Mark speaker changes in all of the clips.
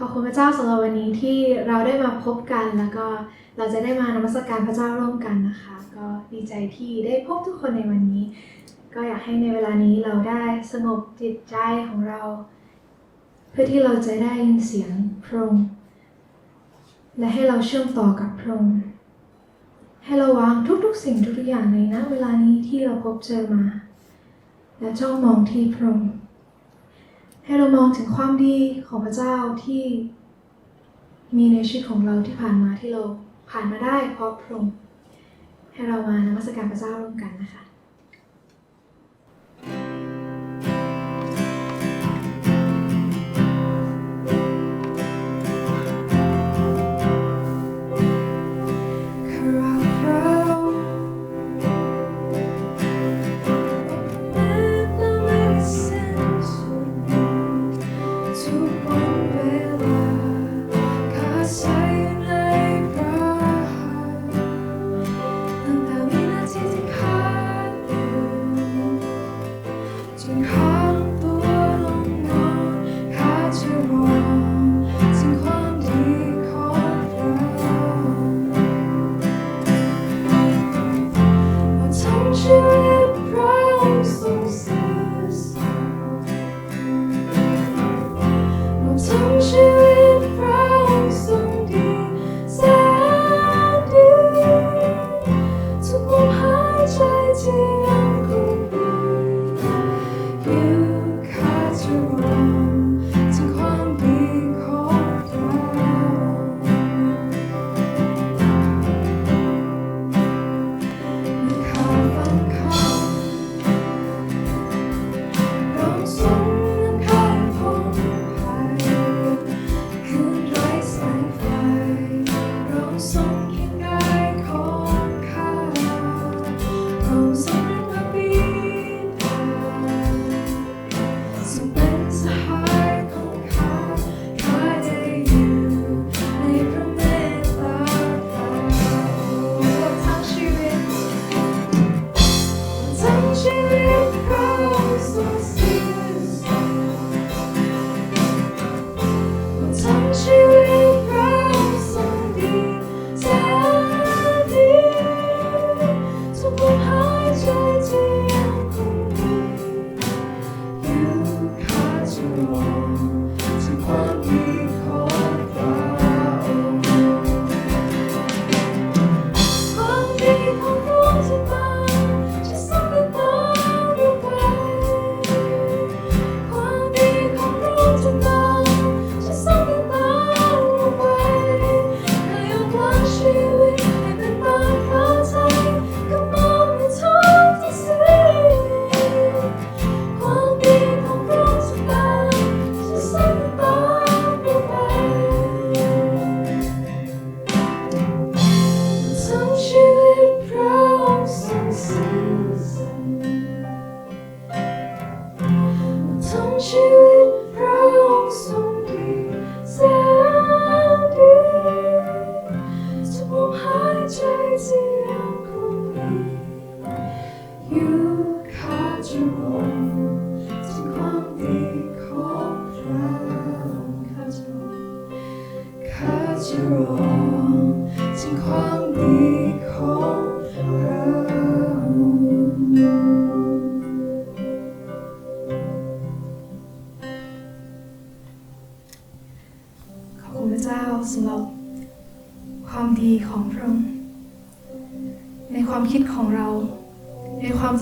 Speaker 1: ขอบคุณพระเจ้าสำหรับวันนี้ที่เราได้มาพบกันแล้วก็เราจะได้มานมัสการพระเจ้าร่วมกันนะคะ ก็ดีใจที่ได้พบทุกคนในวันนี้ ก็อยากให้ในเวลานี้เราได้สงบจิตใจของเรา เพื่อที่เราจะได้ยินเสียงพระองค์และให้เราเชื่อมต่อกับพระองค์ให้เราวางทุกๆสิ่งทุกๆอย่างในณเวลานี้ที่เราพบเจอมา และจ้องมองที่พระองค์ ให้เรามองถึงความดีของพระเจ้าที่มีในชีวิตของเราที่ผ่านมาที่เราผ่านมาได้เพราะพระองค์ให้เรามานมัสการพระเจ้าร่วมกันนะคะ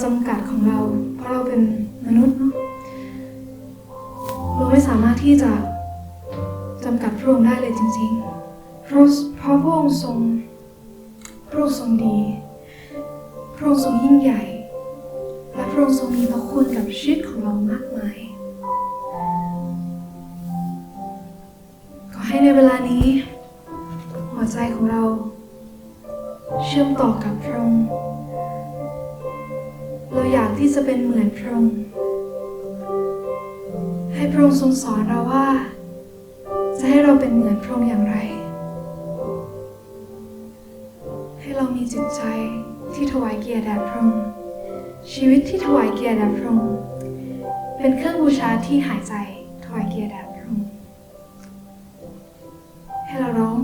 Speaker 1: จำกัดของเรา เพราะเราเป็นมนุษย์เนาะเราไม่สามารถที่จะจำกัดพระองค์ได้เลยจริงๆ เพราะเพราะพระองค์ทรงพระองค์ทรงดีพระองค์ทรงยิ่งใหญ่ และพระองค์ทรงมีพระคุณกับชีวิตของเรามากมาย ที่จะเป็นเหมือนพระองค์ให้พระองค์ทรงสอนเราว่า จะให้เราเป็นเหมือนพระองค์อย่างไร ให้เรามีจิตใจที่ถวายเกียรติแด่พระองค์ชีวิตที่ถวายเกียรติแด่พระองค์เป็นเครื่องบูชาที่หายใจถวายเกียรติแด่พระองค์ให้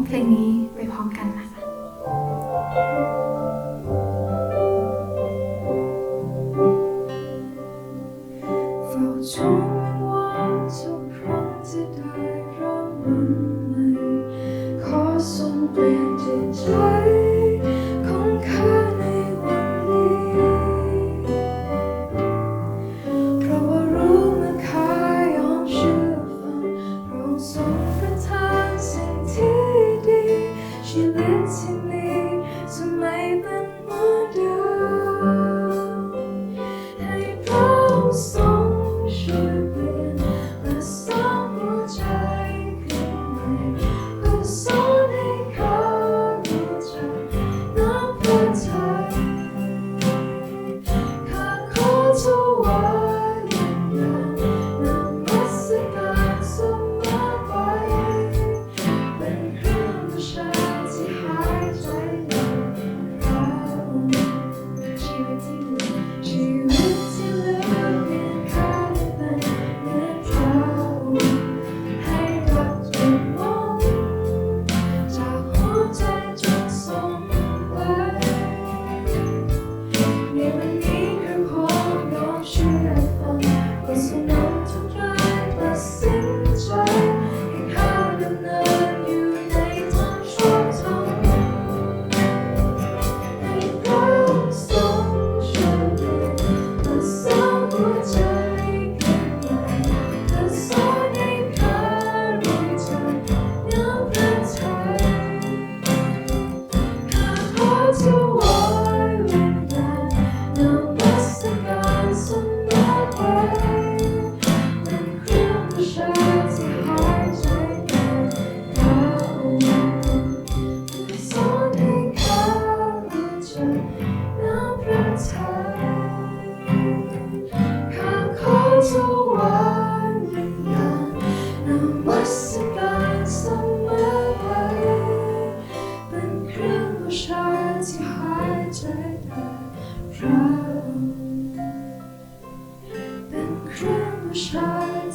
Speaker 1: เพลงนี้ไปพร้อมกันนะ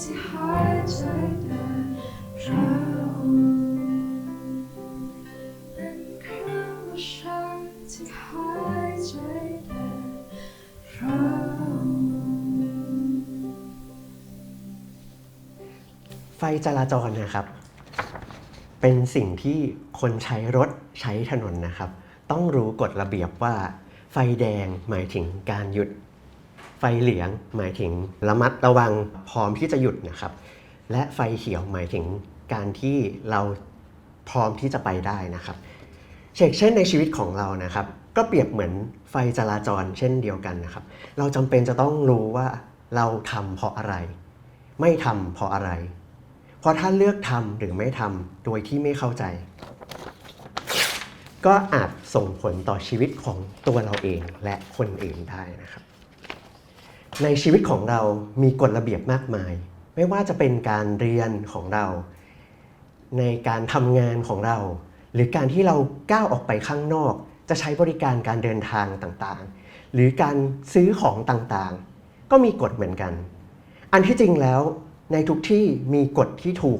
Speaker 1: ที่หายใจได้พระองค์เป็นเครื่องบูชาที่หายใจได้พระองค์
Speaker 2: ไฟจราจรนะครับ เป็นสิ่งที่คนใช้รถใช้ถนนนะครับ ต้องรู้กฎระเบียบว่า ไฟแดงหมายถึงการหยุด ไฟเหลืองหมายถึงระมัดระวังพร้อมที่จะหยุดนะครับ และไฟเขียวหมายถึงการที่เราพร้อมที่จะไปได้นะครับเช่นเช่นในชีวิตของเรานะครับ ก็เปรียบเหมือนไฟจราจรเช่นเดียวกันนะครับ เราจำเป็นจะต้องรู้ว่าเราทำเพราะอะไร ไม่ทำเพราะอะไร เพราะถ้าเลือกทำหรือไม่ทำโดยที่ไม่เข้าใจ ก็อาจส่งผลต่อชีวิตของตัวเราเองและคนอื่นได้นะครับ ในชีวิตของเรามีกฎระเบียบมากมาย ไม่ว่าจะเป็นการเรียนของเรา ในการทำงานของเรา หรือการที่เราก้าวออกไปข้างนอก จะใช้บริการการเดินทางต่างๆ หรือการซื้อของต่างๆ ก็มีกฎเหมือนกัน อันที่จริงแล้วในทุกที่มีกฎที่ถูก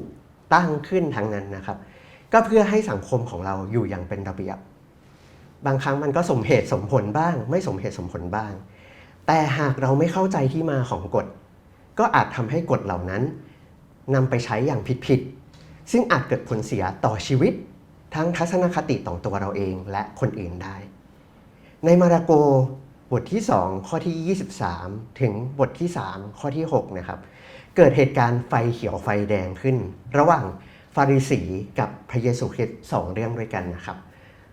Speaker 2: ตั้งขึ้นทั้งนั้นนะครับ ก็เพื่อให้สังคมของเราอยู่อย่างเป็นระเบียบ บางครั้งมันก็สมเหตุสมผลบ้าง ไม่สมเหตุสมผลบ้าง แต่หากเราไม่เข้าใจที่มาของกฎ ก็อาจทำให้กฎเหล่านั้นนำไปใช้อย่างผิดๆ ซึ่งอาจเกิดผลเสียต่อชีวิต ทั้งทัศนคติต่อตัวเราเองและคนอื่นได้ ในมาระโกบทที่ 2 ข้อที่ 23 ถึงบทที่ 3 ข้อที่ 6 นะครับ เกิดเหตุการณ์ไฟเขียวไฟแดงขึ้น ระหว่างฟาริสีกับพระเยซูคริสต์สองเรื่องด้วยกันนะครับ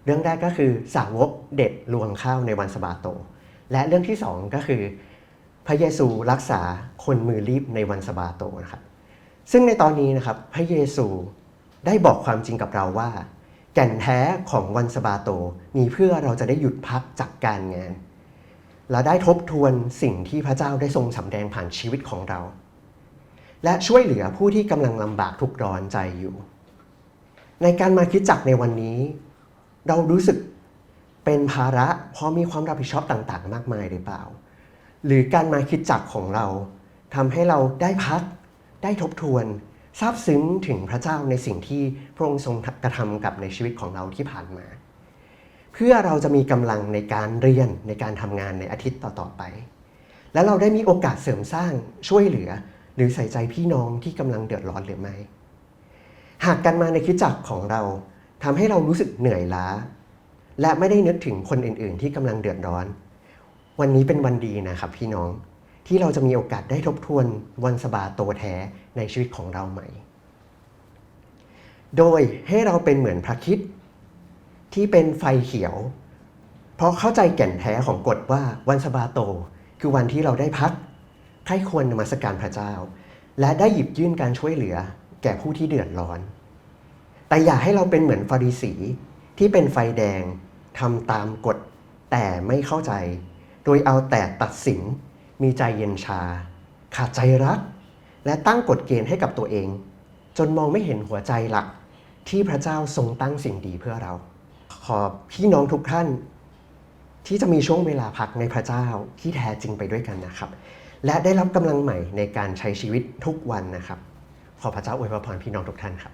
Speaker 2: เรื่องแรกก็คือสาวกเด็ดลวงข้าวในวันสบาโต และเรื่องที่สองก็คือ พระเยซูรักษาคนมือรีบในวันสบาโตนะครับ ซึ่งในตอนนี้นะครับพระเยซูได้บอกความจริงกับเราว่า แก่นแท้ของวันสบาโตมีเพื่อเราจะได้หยุดพักจากการงาน และได้ทบทวนสิ่งที่พระเจ้าได้ทรงสำแดงผ่านชีวิตของเรา และช่วยเหลือผู้ที่กำลังลำบากทุกข์ร้อนใจอยู่ ในการมาคิดจักในวันนี้ เรารู้สึก เป็นภาระเพราะมีความรับผิดชอบต่างๆ มากมายหรือเปล่า หรือการมาคิดจักของเราทำให้เราได้พัก ได้ทบทวนซาบซึ้งถึงพระเจ้าในสิ่งที่พระองค์ทรงกระทำกับในชีวิตของเราที่ผ่านมา เพื่อเราจะมีกำลังในการเรียนในการทำงานในอาทิตย์ต่อๆไป และเราได้มีโอกาสเสริมสร้างช่วยเหลือ หรือใส่ใจพี่น้องที่กำลังเดือดร้อนหรือไม่ หากการมาในคริสตจักของเราทำให้เรารู้สึกเหนื่อยล้า และไม่ได้นึกถึงคนอื่นๆ ที่กำลังเดือดร้อน วันนี้เป็นวันดีนะครับพี่น้องที่เราจะมีโอกาสได้ทบทวนวันสบาโตแท้ในชีวิตของเราใหม่ โดยให้เราเป็นเหมือนพระคิดที่เป็นไฟเขียว เพราะเข้าใจแก่นแท้ของกฎว่าวันสบาโต คือวันที่เราได้พักใครควรนมัสการพระเจ้า และได้หยิบยื่นการช่วยเหลือแก่ผู้ที่เดือดร้อน แต่อย่าให้เราเป็นเหมือนฟาริสีที่เป็นไฟแดง ทำตามกฎแต่ไม่เข้าใจ โดยเอาแต่ตัดสินมีใจเย็นชา ขาดใจรัก และตั้งกฎเกณฑ์ให้กับตัวเอง จนมองไม่เห็นหัวใจหลัก ที่พระเจ้าทรงตั้งสิ่งดีเพื่อเรา ขอพี่น้องทุกท่าน ที่จะมีช่วงเวลาพักในพระเจ้าที่แท้จริงไปด้วยกันนะครับ และได้รับกำลังใหม่ในการใช้ชีวิตทุกวันนะครับ ขอพระเจ้าอวยพรพี่น้องทุกท่านครับ